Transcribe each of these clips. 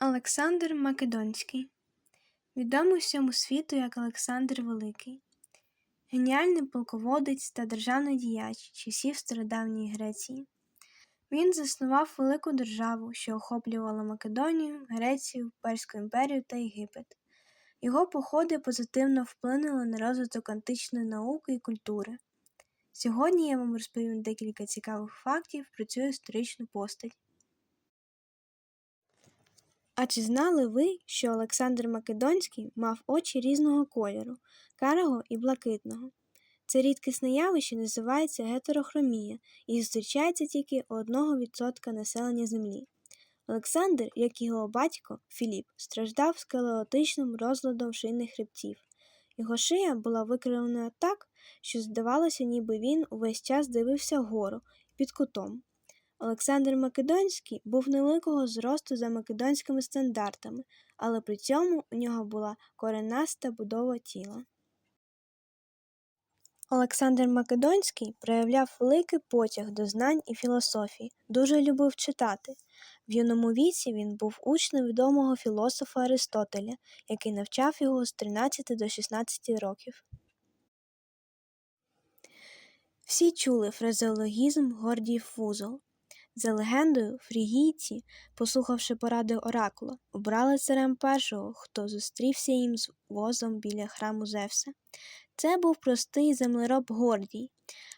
Олександр Македонський, відомий всьому світу як Олександр Великий, геніальний полководець та державний діяч часів стародавньої Греції. Він заснував велику державу, що охоплювала Македонію, Грецію, Перську імперію та Єгипет. Його походи позитивно вплинули на розвиток античної науки і культури. Сьогодні я вам розповім декілька цікавих фактів про цю історичну постать. А чи знали ви, що Олександр Македонський мав очі різного кольору карого і блакитного? Це рідкісне явище називається гетерохромія і зустрічається тільки у 1% населення Землі. Олександр, як і його батько Філіп, страждав скелеотичним розладом шийних хребців. Його шия була викривлена так, що здавалося, ніби він увесь час дивився вгору під кутом. Олександр Македонський був невеликого зросту за македонськими стандартами, але при цьому у нього була коренаста будова тіла. Олександр Македонський проявляв великий потяг до знань і філософії, дуже любив читати. В юному віці він був учнем відомого філософа Аристотеля, який навчав його з 13 до 16 років. Всі чули фразеологізм Гордіїв вузол. За легендою, фрігійці, послухавши поради оракула, обрали царем першого, хто зустрівся їм з возом біля храму Зевса. Це був простий землероб Гордій.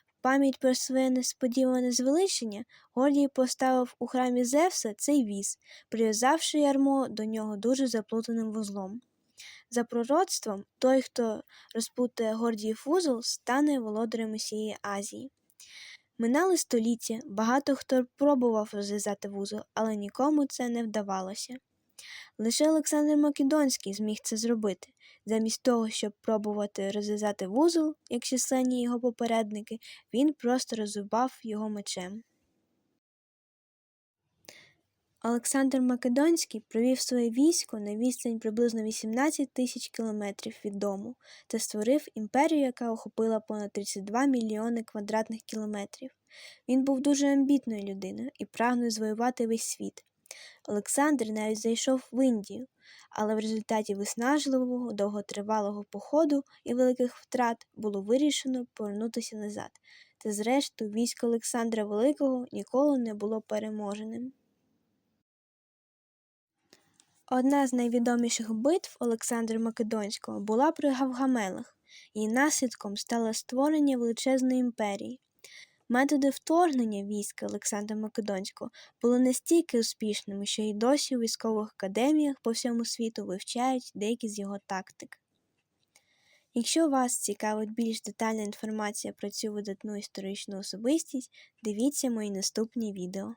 В пам'ять про своє несподіване звеличення Гордій поставив у храмі Зевса цей віз, прив'язавши ярмо до нього дуже заплутаним вузлом. За пророцтвом, той, хто розпутає Гордіїв вузол, стане володарем усієї Азії. Минали століття, багато хто пробував розв'язати вузол, але нікому це не вдавалося. Лише Олександр Македонський зміг це зробити. Замість того, щоб пробувати розв'язати вузол, як численні його попередники, він просто розрубав його мечем. Олександр Македонський провів своє військо на відстань приблизно 18 тисяч кілометрів від дому та створив імперію, яка охопила понад 32 мільйони квадратних кілометрів. Він був дуже амбітною людиною і прагнув звоювати весь світ. Олександр навіть зайшов в Індію, але в результаті виснажливого, довготривалого походу і великих втрат було вирішено повернутися назад, та зрештою військо Олександра Великого ніколи не було переможеним. Одна з найвідоміших битв Олександра Македонського була при Гавгамелах, її наслідком стало створення величезної імперії. Методи вторгнення війська Олександра Македонського були настільки успішними, що й досі у військових академіях по всьому світу вивчають деякі з його тактик. Якщо вас цікавить більш детальна інформація про цю видатну історичну особистість, дивіться мої наступні відео.